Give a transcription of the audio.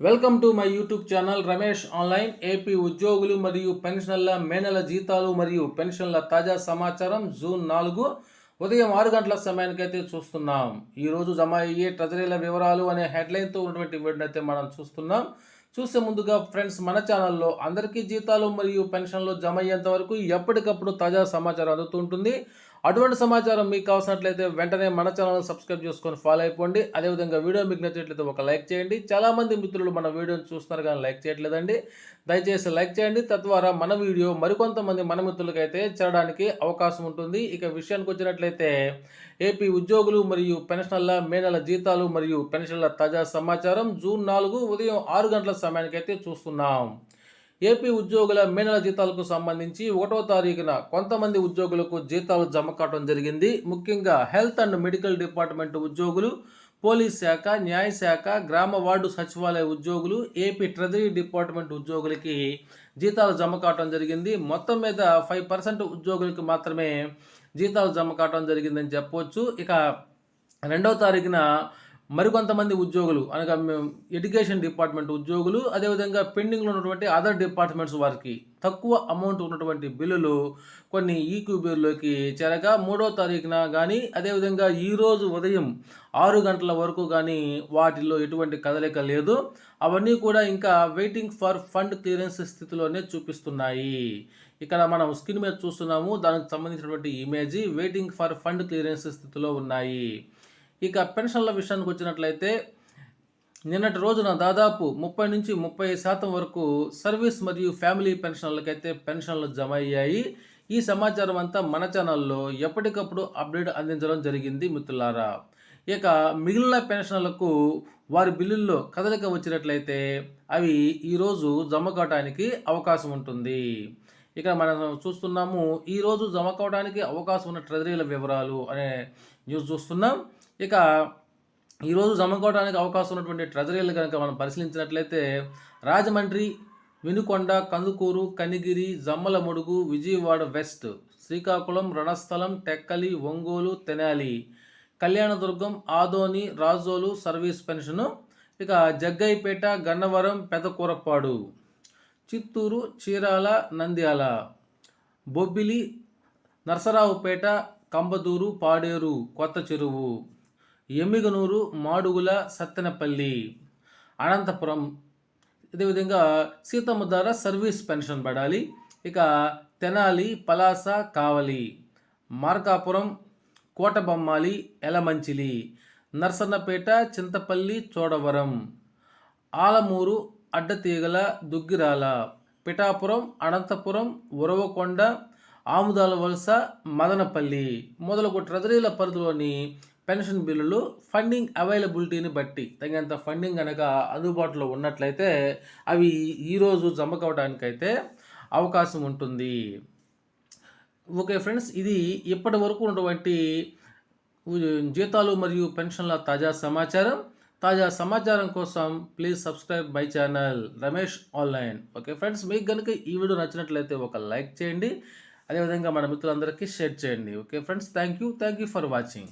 Welcome to my YouTube channel Ramesh online. AP ఉద్యోగులు మరియు పెన్షనర్ల మే నెల జీతాలు మరియు పెన్షన్ల తాజా సమాచారం జూన్ నాలుగు. ఉదయం ఆరు గంటల సమయానికి అయితే చూస్తున్నాం ఈరోజు జమ అయ్యే ట్రెజరీల వివరాలు అనే హెడ్లైన్తో ఉన్నటువంటి వీడిని అయితే మనం చూస్తున్నాం. చూసే ముందుగా ఫ్రెండ్స్ మన ఛానల్లో అందరికీ జీతాలు మరియు పెన్షన్లు జమ అయ్యేంత వరకు ఎప్పటికప్పుడు తాజా సమాచారం అందుతుంటుంది అటువంటి సమాచారం మీకు కావాల్సినట్లయితే వెంటనే మన ఛానల్ సబ్స్క్రైబ్ చేసుకొని ఫాలో అయిపోండి. అదేవిధంగా వీడియో మీకు నచ్చినట్లయితే ఒక లైక్ చేయండి. చాలామంది మిత్రులు మన వీడియోని చూస్తున్నారు కానీ లైక్ చేయట్లేదండి. దయచేసి లైక్ చేయండి. తద్వారా మన వీడియో మరికొంతమంది మన మిత్రులకైతే చేరడానికి అవకాశం ఉంటుంది. ఇక విషయానికి వచ్చినట్లయితే ఏపీ ఉద్యోగులు మరియు పెన్షనర్ల మే నెల జీతాలు మరియు పెన్షన్ల తాజా సమాచారం జూన్ నాలుగు ఉదయం ఆరు గంటల సమయానికైతే చూస్తున్నాం. ఏపీ ఉద్యోగుల మే నెల జీతాలకు సంబంధించి ఒకటో తారీఖున కొంతమంది ఉద్యోగులకు జీతాలు జమ కావడం జరిగింది. ముఖ్యంగా హెల్త్ అండ్ మెడికల్ డిపార్ట్మెంట్ ఉద్యోగులు పోలీస్ శాఖ న్యాయశాఖ గ్రామ వార్డు సచివాలయ ఉద్యోగులు ఏపీ ట్రెజరీ డిపార్ట్మెంట్ ఉద్యోగులకి జీతాలు జమ కావడం జరిగింది. మొత్తం మీద ఫైవ్ పర్సెంట్ ఉద్యోగులకి మాత్రమే జీతాలు జమ కావడం జరిగిందని చెప్పవచ్చు ఇక రెండవ తారీఖున మరికొంతమంది ఉద్యోగులు అనగా మేము ఎడ్యుకేషన్ డిపార్ట్మెంట్ ఉద్యోగులు అదేవిధంగా పెండింగ్లో ఉన్నటువంటి అదర్ డిపార్ట్మెంట్స్ వారికి తక్కువ అమౌంట్ ఉన్నటువంటి బిల్లులు కొన్ని ఈక్యూబీర్లోకి చేరగా మూడో తారీఖున కానీ అదేవిధంగా ఈరోజు ఉదయం ఆరు గంటల వరకు కానీ వాటిల్లో ఎటువంటి కదలిక లేదు. అవన్నీ కూడా ఇంకా వెయిటింగ్ ఫర్ ఫండ్ క్లియరెన్స్ స్థితిలోనే చూపిస్తున్నాయి. ఇక్కడ మనం స్క్రీన్ మీద చూస్తున్నాము. దానికి సంబంధించినటువంటి image waiting for fund clearance స్థితిలో ఉన్నాయి. ఇక పెన్షన్ల విషయానికి వచ్చినట్లయితే నిన్నటి రోజున దాదాపు ముప్పై నుంచి ముప్పై శాతం వరకు సర్వీస్ మరియు ఫ్యామిలీ పెన్షన్లకైతే పెన్షన్లు జమ అయ్యాయి ఈ సమాచారం అంతా మన ఛానల్లో ఎప్పటికప్పుడు అప్డేట్ అందించడం జరిగింది మిత్రులారా. ఇక మిగిలిన పెన్షన్లకు వారి బిల్లుల్లో కదలిక వచ్చినట్లయితే అవి ఈరోజు జమ కావడానికి అవకాశం ఉంటుంది. ఇక మనం చూస్తున్నాము ఈరోజు జమ కావడానికి అవకాశం ఉన్న ట్రెజరీల వివరాలు అనే న్యూస్ చూస్తున్నాం. ఇక ఈరోజు జమకోవడానికి అవకాశం ఉన్నటువంటి ట్రెజరీలు కనుక మనం పరిశీలించినట్లయితే Rajahmundry Vinukonda Kandukur Kanigiri Jammalamadugu Vijayawada west Srikakulam Ranasthalam Tekkali Ongole Tenali Kalyandurg Adoni Razole service pension ఇక జగ్గైపేట గన్నవరం పెదకూరపాడు చిత్తూరు చీరాల నంద్యాల బొబ్బిలి నరసరావుపేట కంబదూరు పాడేరు కొత్త చెరువు. ఎమ్మిగనూరు మాడుగుల సత్తెనపల్లి అనంతపురం. అదేవిధంగా సీతమ్మ ద్వారా సర్వీస్ పెన్షన్ పడాలి. ఇక తెనాలి పలాస కావలి మార్కాపురం కోటబొమ్మాలి ఎలమంచిలి నర్సన్నపేట చింతపల్లి చోడవరం ఆలమూరు అడ్డతీగల దుగ్గిరాల పిఠాపురం అనంతపురం ఉరవకొండ ఆముదాల వలస మదనపల్లి. మొదలగు ట్రెజరీల పరిధిలోని పెన్షన్ బిల్లులు ఫండింగ్ అవైలబిలిటీని బట్టి తగినంత ఫండింగ్ కనుక అందుబాటులో ఉన్నట్లయితే అవి ఈరోజు జమ కావడానికైతే అవకాశం ఉంటుంది. ఓకే ఫ్రెండ్స్ ఇది ఇప్పటి వరకు ఉన్నటువంటి జీతాలు మరియు పెన్షన్ల తాజా సమాచారం. తాజా సమాచారం కోసం please subscribe my channel Ramesh online okay friends మీకు కనుక ఈ వీడియో నచ్చినట్లయితే ఒక లైక్ చేయండి. అదేవిధంగా మన మిత్రులందరికీ షేర్ చేయండి. Okay friends thank you thank you for watching